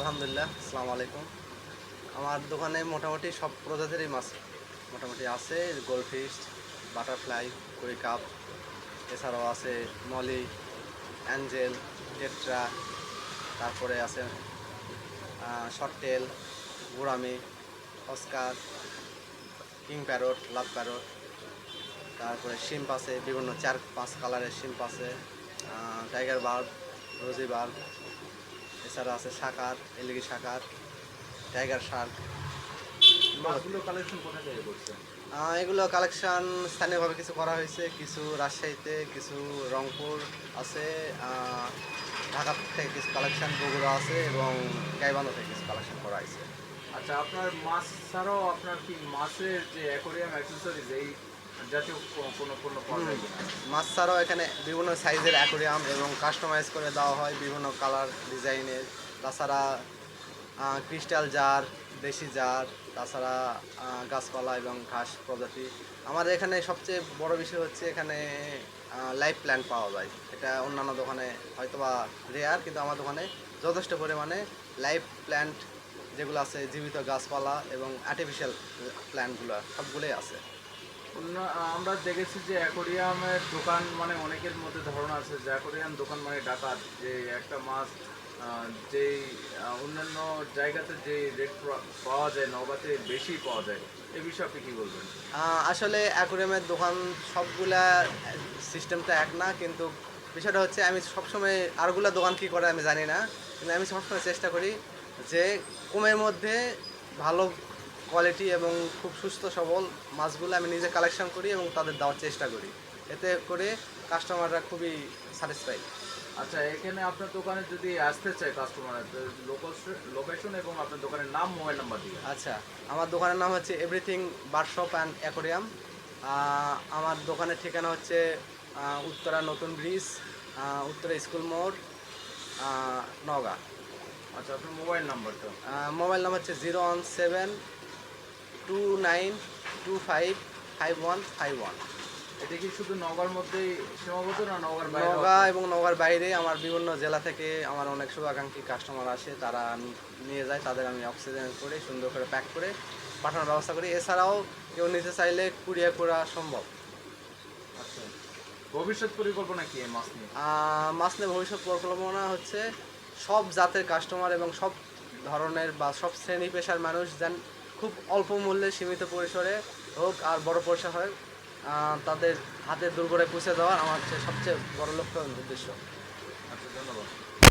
আলহামদুলিল্লাহ, আসসালামু আলাইকুম। আমার দোকানে মোটামুটি সব প্রজাতিরই মাছ মোটামুটি আছে, গোল্ডফিশ, বাটারফ্লাই কই কাপ এছাড়াও আছে মলি, অ্যাঞ্জেল, টেট্রা, তারপরে আছে শর্টেল gourami, oscar, king parrot love parrot, তারপরে শিম্প আছে, বিভিন্ন চার পাঁচ কালারের শিম্প আছে টাইগার বার্ব রোজি বার্ব এছাড়া আছে sucker algae sucker tiger shark. মাছগুলো কালেকশন কোথা থেকে করছেন? এগুলো কালেকশন স্থানীয়ভাবে কিছু করা হয়েছে। কিছু রাজশাহীতে কিছু রংপুর আছে। ঢাকা থেকে কিছু কালেকশন বগুড়া আছে এবং গাইবান্ধা থেকে কিছু কালেকশন করা হয়েছে। আচ্ছা আপনার মাছ ছাড়াও আপনার কি মাছের যে অ্যাকোরিয়াম অ্যাক্সেসরিজ এই জাতীয় কোনো পণ্য পাওয়া যায় মাছ ছাড়াও এখানে বিভিন্ন সাইজের অ্যাকোরিয়াম এবং কাস্টমাইজ করে দেওয়া হয় বিভিন্ন কালার ডিজাইনের। তাছাড়া ক্রিস্টাল জার দেশি জার তাছাড়া গাছপালা এবং ঘাস প্রজাতি। আমাদের এখানে সবচেয়ে বড় বিষয় হচ্ছে এখানে লাইফ প্ল্যান্ট পাওয়া যায়। এটা অন্যান্য দোকানে হয়তোবা রেয়ার কিন্তু আমার দোকানে যথেষ্ট পরিমাণে লাইফ প্ল্যান্ট যেগুলো আছে জীবিত গাছপালা এবং আর্টিফিশিয়াল প্ল্যান্টগুলো সবগুলোই আছে। আমরা দেখেছি যে অ্যাকোরিয়ামের দোকান মানে অনেকের মধ্যে ধারণা আছে যে অ্যাকোরিয়াম দোকান মানে ডাকাত, যে একটা মাছ যেই অন্যান্য জায়গাতে যে রেট পাওয়া যায় নগাতে বেশি পাওয়া যায় এই বিষয়ে আপনি কি বলবেন? আসলে অ্যাকোরিয়ামের দোকান সবগুলা সিস্টেমটা এক না, কিন্তু বিষয়টা হচ্ছে আমি সবসময় আরগুলা দোকান কী করে আমি জানি না, কিন্তু আমি সবসময় চেষ্টা করি যে কমের মধ্যে ভালো কোয়ালিটি এবং খুব সুস্থ সবল মাছগুলো আমি নিজে কালেকশন করি এবং তাদের দেওয়ার চেষ্টা করি। এতে করে কাস্টমাররা খুবই স্যাটিসফাই আচ্ছা এখানে আপনার দোকানে যদি আসতে চায় কাস্টমার লোকেশন এবং আপনার দোকানের নাম মোবাইল নাম্বার দিয়ে। আচ্ছা আমার দোকানের নাম হচ্ছে এভরিথিং বারশপ অ্যান্ড অ্যাকোরিয়াম আমার দোকানের ঠিকানা হচ্ছে উত্তরা নতুন ব্রিজ উত্তরা স্কুল মোড় নওগাঁ। আচ্ছা আপনার মোবাইল নাম্বারটা মোবাইল নাম্বার হচ্ছে zero one seven two nine two five five one five one এটা কি শুধু নগর মধ্যেই সীমাবদ্ধ না নগর বাইরে নওগাঁ এবং নওগাঁর বাইরে আমার বিভিন্ন জেলা থেকে আমার অনেক শুভাকাঙ্ক্ষী কাস্টমার আসে তারা নিয়ে যায় তাদের আমি অক্সিজেন করে সুন্দর করে প্যাক করে পাঠানোর ব্যবস্থা করি। এছাড়াও কেউ নিতে চাইলে কুরিয়ার করা সম্ভব। আচ্ছা। ভবিষ্যৎ পরিকল্পনা কি মাছ নিয়ে? মাছ নিয়ে ভবিষ্যৎ পরিকল্পনা হচ্ছে সব জাতের কাস্টমার এবং সব ধরনের বা সব শ্রেণি পেশার মানুষ যেন খুব অল্প মূল্যে সীমিত পরিসরে হোক আর বড় পয়সা হয় তাদের হাতে দুর্গড়ে পুষে দেওয়া আমার সবচেয়ে বড় লক্ষ্য উদ্দেশ্য। আচ্ছা ধন্যবাদ।